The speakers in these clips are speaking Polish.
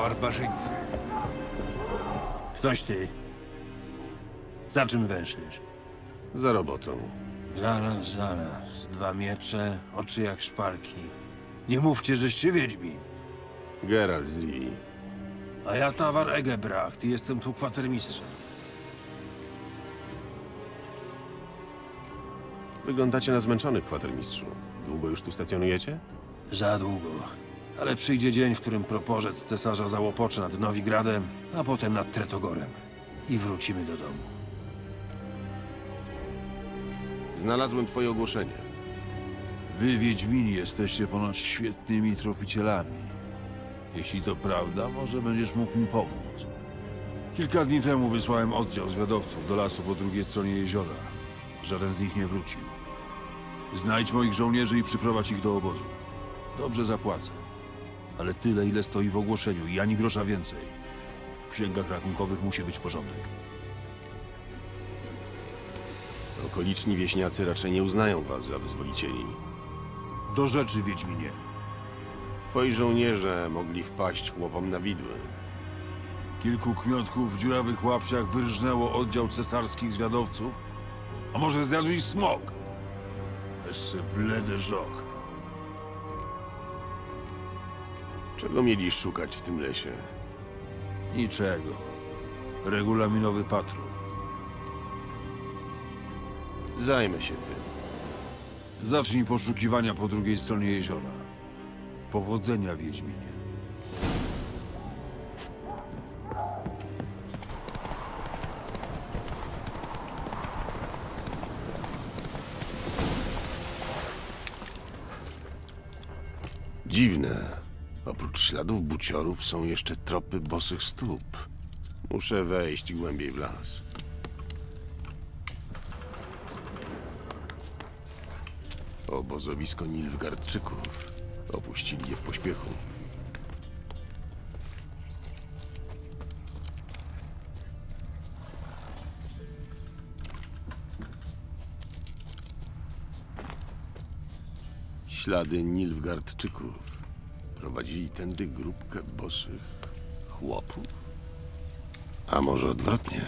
barbarzyńcy. Ktoś ty. Za czym węszysz? Za robotą. Zaraz, zaraz. Dwa miecze, oczy jak szparki. Nie mówcie, żeście wiedźmi. Geralt z Rivii. A ja Tawar Egebracht i jestem tu kwatermistrzem. Wyglądacie na zmęczonych, kwatermistrzu. Długo już tu stacjonujecie? Za długo. Ale przyjdzie dzień, w którym proporzec cesarza załopocze nad Nowigradem, a potem nad Tretogorem. I wrócimy do domu. Znalazłem twoje ogłoszenie. Wy, Wiedźmini, jesteście ponoć świetnymi tropicielami. Jeśli to prawda, może będziesz mógł mi pomóc. Kilka dni temu wysłałem oddział zwiadowców do lasu po drugiej stronie jeziora. Żaden z nich nie wrócił. Znajdź moich żołnierzy i przyprowadź ich do obozu. Dobrze zapłacę. Ale tyle, ile stoi w ogłoszeniu i ani grosza więcej. W księgach rachunkowych musi być porządek. Okoliczni wieśniacy raczej nie uznają was za wyzwolicieli. Do rzeczy, Wiedźminie. Twoi żołnierze mogli wpaść chłopom na widły. Kilku kmiotków w dziurawych łapciach wyrżnęło oddział cesarskich zwiadowców? A może zjadł ich smok? Jeszcze bledy żok. Czego mieli szukać w tym lesie? Niczego. Regulaminowy patrol. Zajmę się tym. Zacznij poszukiwania po drugiej stronie jeziora. Powodzenia, Wiedźminie. Dziwne. Oprócz śladów buciorów są jeszcze tropy bosych stóp. Muszę wejść głębiej w las. Obozowisko Nilfgardczyków. Opuścili je w pośpiechu. Ślady Nilfgardczyków. Prowadzili tędy grupkę bosych chłopów? A może odwrotnie?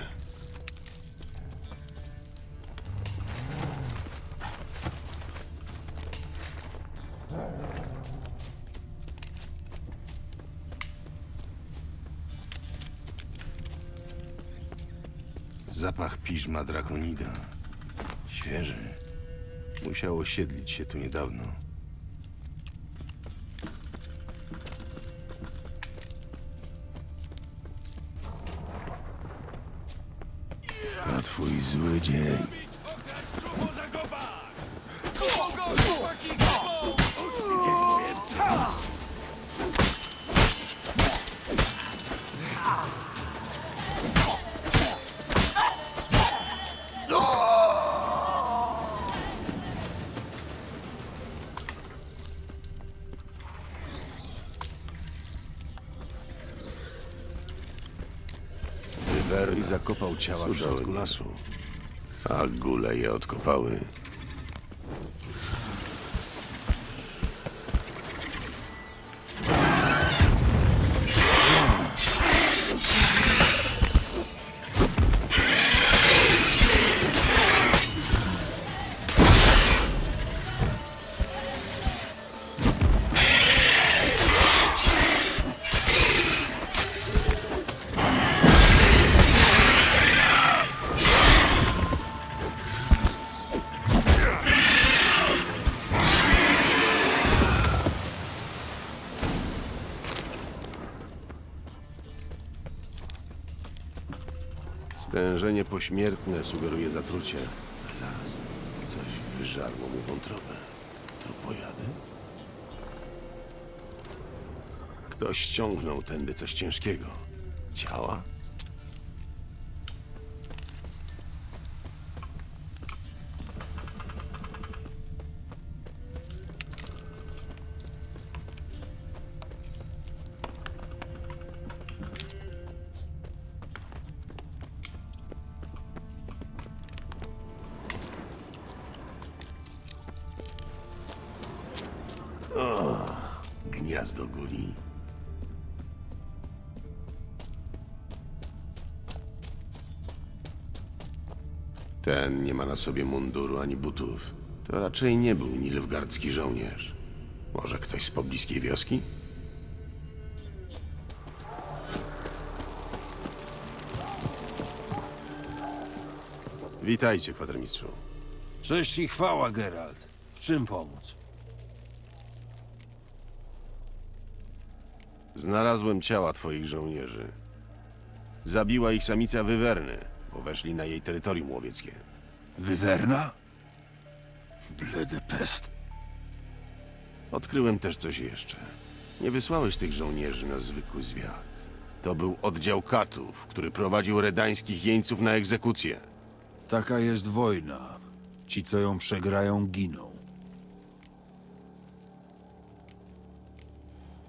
Zapach piżma drakonida. Świeży. Musiał osiedlić się tu niedawno. To zakopał ciała w środku lasu. A góle je odkopały. Stężenie pośmiertne sugeruje zatrucie. Zaraz, coś wyżarło mu wątrobę. Trupojady? Ktoś ściągnął tędy coś ciężkiego. Ciała? gniazdo guli. Ten nie ma na sobie munduru ani butów. To raczej nie był nilwgardzki żołnierz. Może ktoś z pobliskiej wioski? Witajcie, kwatermistrzu. Cześć i chwała, Geralt. W czym pomóc? Znalazłem ciała twoich żołnierzy. Zabiła ich samica Wywerny, bo weszli na jej terytorium łowieckie. Wywerna? Bledy pest. Odkryłem też coś jeszcze. Nie wysłałeś tych żołnierzy na zwykły zwiat. To był oddział katów, który prowadził redańskich jeńców na egzekucję. Taka jest wojna. Ci, co ją przegrają, giną.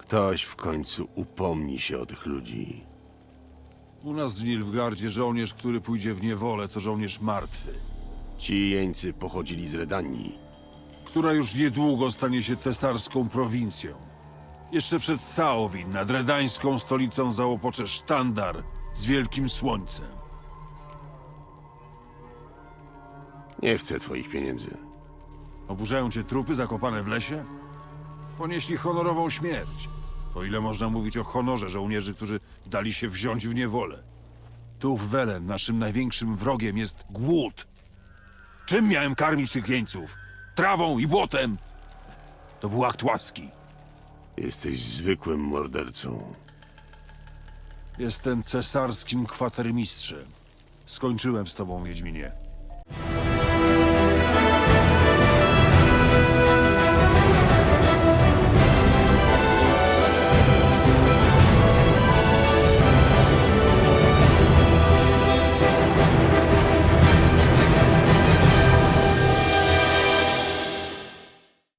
Ktoś w końcu upomni się o tych ludzi. U nas w Nilfgardzie żołnierz, który pójdzie w niewolę, to żołnierz martwy, Ci jeńcy pochodzili z Redanii. która już niedługo stanie się cesarską prowincją. Jeszcze przed Saowin, nad redańską stolicą załopocze sztandar z wielkim słońcem. Nie chcę twoich pieniędzy. Oburzają cię trupy zakopane w lesie? Ponieśli honorową śmierć. O ile można mówić o honorze żołnierzy, którzy dali się wziąć w niewolę. Tu w Welen naszym największym wrogiem jest głód. Czym miałem karmić tych jeńców? Trawą i błotem? To był akt łaski. Jesteś zwykłym mordercą. Jestem cesarskim kwatermistrzem. Skończyłem z tobą, Wiedźminie.